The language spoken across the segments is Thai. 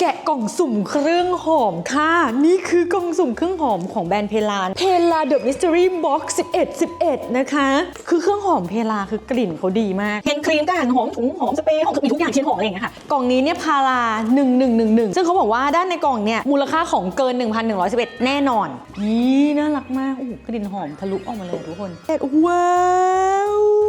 แกะกล่องสุ่มเครื่องหอมค่ะ นี่คือกล่องสุ่มเครื่องหอมของแบรนด์เพลาน เพลาเดอะมิส t ต r รี่บ็อกซ์11 11 นะคะ คือเครื่องหอมเพลาคือกลิ่นเขาดีมากเป็นครีมกันหอมถุงหอมสเปรย์หอมมีทุกอย่างเทียนหอมอะไรอย่างเงี้ยค่ะ กล่องนี้เนี่ยพารา1111 ซึ่งเขาบอกว่าด้านในกล่องเนี่ยมูลค่าของเกิน 1,111 แน่นอน นี่น่ารักมากโอ้โหกลิ่นหอมทะลุออกมาเลยทุกคนว้าว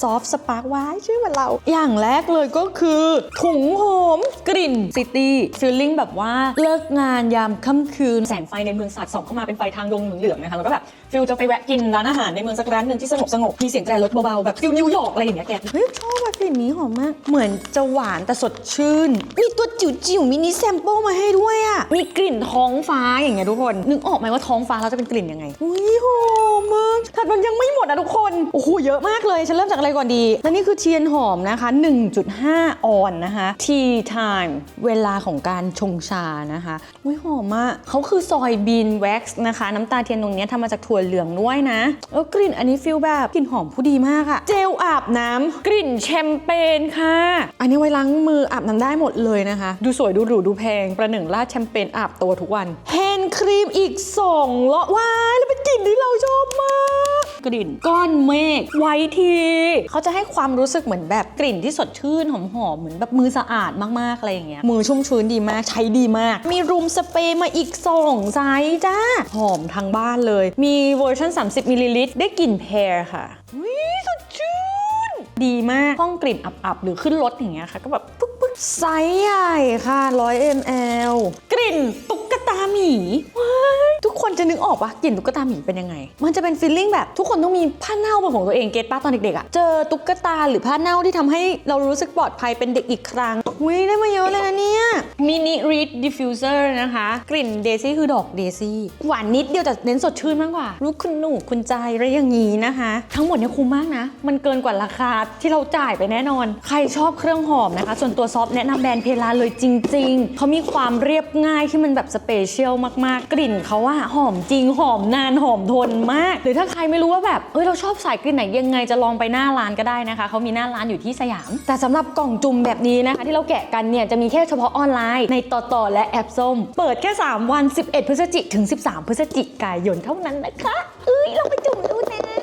ซอฟสปาร์กไว้ชื่อเหมือนเรา อย่างแรกเลยก็คือถุงหอมกลิ่นซิตี้ฟีลลิ่งแบบว่าเลิกงานยามค่ำคืน แสงไฟในเมืองสาดส่องเข้ามาเป็นไฟทางดงเหลืองๆนะคะแล้วก็แบบฟิลจะไปแวะกินร้านอาหารในเมืองสักร้านหนึ่งที่สงบสงบๆมีเสียงแตรรถเบาๆแบบฟิลนิวยอร์กอะไรอย่างเงี้ยแกเฮ้ยชอบอะกลิ่นนี้หอมมาก เหมือนจะหวานแต่สดชื่น มีตัวจิ๋วจิ๋วๆมินิแซมเปิลมาให้ด้วยอะมีกลิ่นท้องฟ้าอย่างเงี้ยทุกคนนึกออกไหมว่าท้องฟ้าเราจะเป็นกลิ่นยังไงอุ้ยหอม มากแต่มันยังไม่หมดนะทุกคน โอ้โห เยอะมากเลย ฉันเริ่มจากอะไรก่อนดี และนี่คือเทียนหอมนะคะ 1.5 ออนนะคะ tea time เวลาของการชงชานะคะอุ้ยหอมมากเขาคือซอยบีนแว็กซ์นะคะ น้ำตาเทียนตรงเนี้ยทำมาจากถั่วเหลืองด้วยนะแล้วกลิ่นอันนี้ฟิลแบบกลิ่นหอมผู้ดีมากอะเจลอาบน้ำกลิ่นแชมเปญค่ะ อันนี้ไว้ล้างมืออาบน้ำได้หมดเลยนะคะ ดูสวยดูหรูดูแพง ประหนึ่งราดแชมเปญอาบตัวทุกวัน แฮนด์ครีมอีก2เลาะว้ายแล้วเป็นกลิ่นที่เราชอบมาก กลิ่นก้อนเมฆไวท์ที เขาจะให้ความรู้สึกเหมือนแบบกลิ่นที่สดชื่นหอมๆเหมือนแบบมือสะอาดมากๆอะไรอย่างเงี้ยมือชุ่มชื้นดีมากใช้ดีมาก มีรูมสเปรย์มาอีก2ไซส์จ้าหอมทั้งบ้านเลย มีเวอร์ชัน30มิลลิลิตรได้กลิ่นแพรค่ะวิสดชื่นดีมากห้องกลิ่นอับๆหรือขึ้นรถอย่างเงี้ยค่ะ ก็แบบปึ๊กปึ๊กไซส์ใหญ่ค่ะ 100 ml กลิ่นตุ๊กตาหมีว้า จะนึกออกปะกลิ่นตุ๊กตาหมีเป็นยังไง มันจะเป็นฟีลลิ่งแบบทุกคนต้องมีผ้าเน่าเป็นของตัวเองเก็ตป้าตอนเด็กๆอะเจอตุ๊กตาหรือผ้าเน่าที่ทำให้เรารู้สึกปลอดภัยเป็นเด็กอีกครั้งวิได้มาเยอะเลยนะเนี่ยมินิรีดดิฟฟิวเซอร์นะคะ กลิ่นเดซี่คือดอกเดซี่หวานนิดเดียวแต่เน้นสดชื่นมากกว่ารู้คุณหนูคุณใจอะไรอย่างนี้นะคะ ทั้งหมดเนี่ยคุ้มมากนะ มันเกินกว่าราคาที่เราจ่ายไปแน่นอน ใครชอบเครื่องหอมนะคะ ส่วนตัวซอฟแนะนำแบรนด์เพลาเลยจริง ๆเขามีความเรียบง่ายที่มันแบบสเปเชียลมากๆ กลิ่นเขาว่าหอมมจริงหอมนานหอมทนมาก หรือถ้าใครไม่รู้ว่าแบบเอ้ยเราชอบสายกลิ่นไหนยังไงจะลองไปหน้าร้านก็ได้นะคะเขามีหน้าร้านอยู่ที่สยาม แต่สำหรับกล่องจุ่มแบบนี้นะคะ ที่เราแกะกันเนี่ยจะมีแค่เฉพาะออนไลน์ในต่อต่อและแอปส้ม เปิดแค่ 3 วัน 11 พฤศจิกถึง 13 พฤศจิกายนเท่านั้นนะคะเอ้ยเราไปจุ่มดูนะ